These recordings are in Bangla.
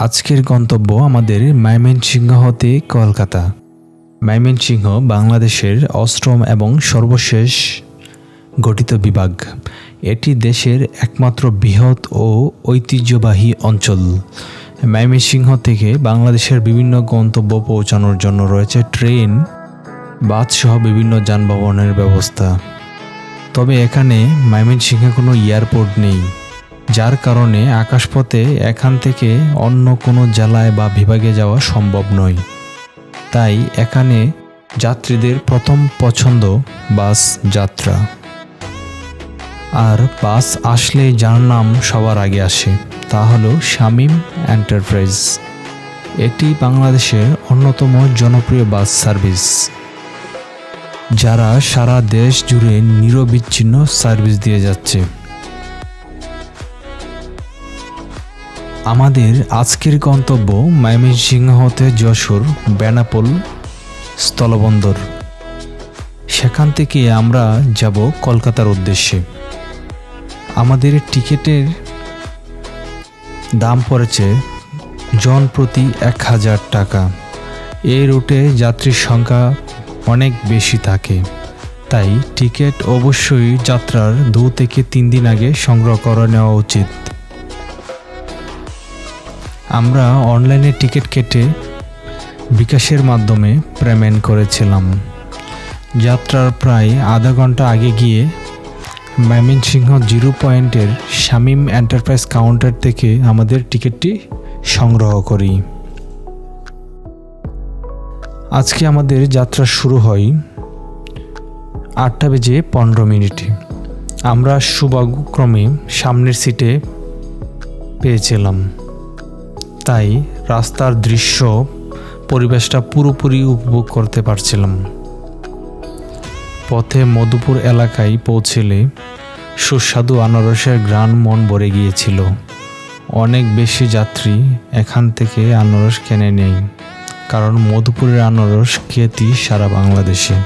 আজকের গন্তব্য আমাদের ময়মনসিংহ হতে কলকাতা। ময়মনসিংহ বাংলাদেশের অষ্টম এবং সর্বশেষ গঠিত বিভাগ। এটি দেশের একমাত্র বৃহৎ ও ঐতিহ্যবাহী অঞ্চল। ময়মনসিংহ থেকে বাংলাদেশের বিভিন্ন গন্তব্য পৌঁছানোর জন্য রয়েছে ট্রেন বাস সহ বিভিন্ন যানবাহনের ব্যবস্থা। তবে এখানে ময়মনসিংহে কোনো এয়ারপোর্ট নেই। যার কারণে আকাশপথে এখান থেকে অন্য কোনো জেলায় বা বিভাগে যাওয়া সম্ভব নয়। তাই এখানে যাত্রীদের প্রথম পছন্দ বাস যাত্রা। আর বাস আসলে যার নাম সবার আগে আসে, তা হলো শামীম এন্টারপ্রাইজ। এটি বাংলাদেশের অন্যতম জনপ্রিয় বাস সার্ভিস। যারা সারা দেশ জুড়ে নিরবিচ্ছিন্ন সার্ভিস দিয়ে যাচ্ছে। আমাদের আজকের গন্তব্য ময়মনসিংহ হতে যশোর, বেনাপোল, স্থলবন্দর। সেখান থেকে আমরা যাব কলকাতার উদ্দেশ্যে। আমাদের টিকিটের দাম পড়েছে জন প্রতি এক হাজার টাকা। এই রুটে যাত্রীর সংখ্যা অনেক বেশি থাকে। তাই টিকিট অবশ্যই যাত্রার দু থেকে তিন দিন আগে সংগ্রহ করে নেওয়া উচিত। আমরা অনলাইনে টিকিট কেটে বিকাশের মাধ্যমে পেমেন্ট করেছিলাম। যাত্রার প্রায় আধা ঘণ্টা আগে গিয়ে ময়মনসিংহ জিরো পয়েন্টের শামীম এন্টারপ্রাইজ কাউন্টার থেকে আমাদের টিকিটটি সংগ্রহ করি। আজকে আমাদের যাত্রা শুরু হয় আটটা বেজে পনেরো মিনিটে। আমরা সৌভাগ্যক্রমে সামনের সিটে পেয়েছিলাম। তাই রাস্তার দৃশ্য পরিবেশটা পুরোপুরি উপভোগ করতে পারছিলাম। পথে মধুপুর এলাকায় পৌঁছেলে সুস্বাদু আনারসের গ্রান মন ভরে গিয়েছিল। অনেক বেশি যাত্রী এখান থেকে আনারস কেনে নেয়, কারণ মধুপুরের আনারস খ্যাতি সারা বাংলাদেশে।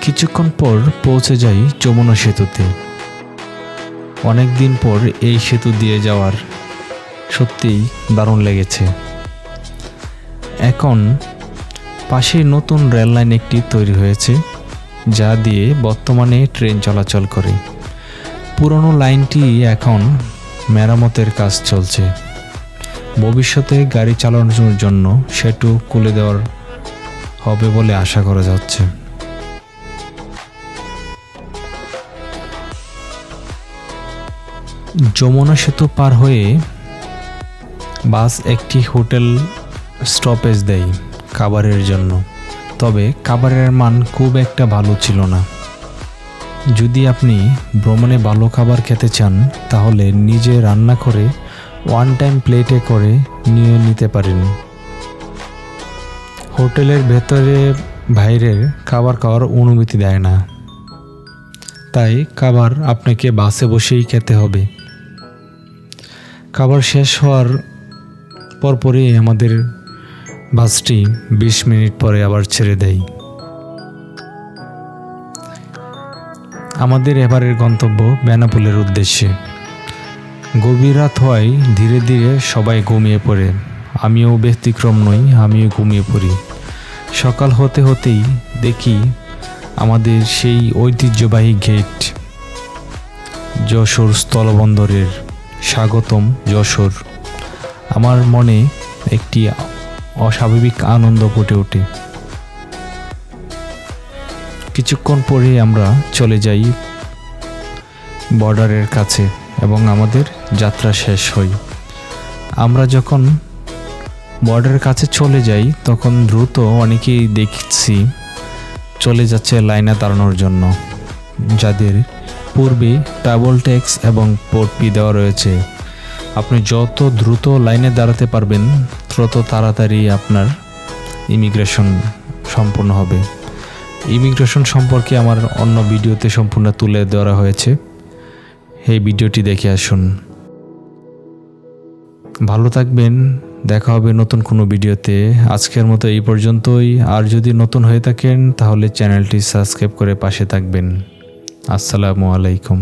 কিছুক্ষণ পর পৌঁছে যাই যমুনা সেতুতে। অনেক দিন পর এই সেতু দিয়ে যাওয়ার সত্যিই দারুণ লেগেছে। এখন পাশে নতুন রেল লাইন একটি তৈরি হয়েছে, যা দিয়ে বর্তমানে ট্রেন চলাচল করে। পুরনো লাইনটি এখন মেরামতের কাজ চলছে। ভবিষ্যতে গাড়ি চালানোর জন্য সেটু খুলে দেওয়ার হবে বলে আশা করা যাচ্ছে। যমুনা সেতু পার হয়ে বাস একটি হোটেল স্টপেজ দেয় খাবারের জন্য। তবে খাবারের মান খুব একটা ভালো ছিল না। যদি আপনি ভ্রমণে ভালো খাবার খেতে চান, তাহলে নিজে রান্না করে ওয়ান টাইম প্লেটে করে নিয়ে নিতে পারেন। হোটেলের ভেতরে বাইরের খাবার খাওয়ার অনুমতি দেয় না। তাই খাবার আপনাকে বাসে বসেই খেতে হবে। খাবার শেষ হওয়ার পরপরই আমাদের বাসটি বিশ মিনিট পরে আবার ছেড়ে দেয়। আমাদের এবারের গন্তব্য বেনাপুলের উদ্দেশ্যে। গভীর রাত হওয়ায় ধীরে ধীরে সবাই ঘুমিয়ে পড়ে। আমিও ব্যতিক্রম নই, আমিও ঘুমিয়ে পড়ি। সকাল হতে হতেই দেখি আমাদের সেই ঐতিহ্যবাহী গেট, যশোর স্থলবন্দরের। স্বাগতম যশোর। আমার মনে একটি অস্বাভাবিক আনন্দ ফুটে ওঠে। কিছুক্ষণ পরে আমরা চলে যাই বর্ডারের কাছে এবং আমাদের যাত্রা শেষ হয়। আমরা যখন বর্ডারের কাছে চলে যাই, তখন দ্রুত অনেকেই দেখছি চলে যাচ্ছে লাইনে দাঁড়ানোর জন্য, যাদের পূর্বে ট্রাভেল ট্যাক্স এবং পোর্ট ফি দেওয়া রয়েছে। আপনি যত দ্রুত লাইনে দাঁড়াতে পারবেন, তত তাড়াতাড়ি আপনার ইমিগ্রেশন সম্পূর্ণ হবে। ইমিগ্রেশন সম্পর্কে আমার অন্য ভিডিওতে সম্পূর্ণ তুলে ধরা হয়েছে। এই ভিডিওটি দেখে আসুন। ভালো থাকবেন, দেখা হবে নতুন কোনো ভিডিওতে। আজকের মতো এই পর্যন্তই। আর যদি নতুন হয়ে থাকেন, তাহলে চ্যানেলটি সাবস্ক্রাইব করে পাশে থাকবেন। আসসালামু আলাইকুম।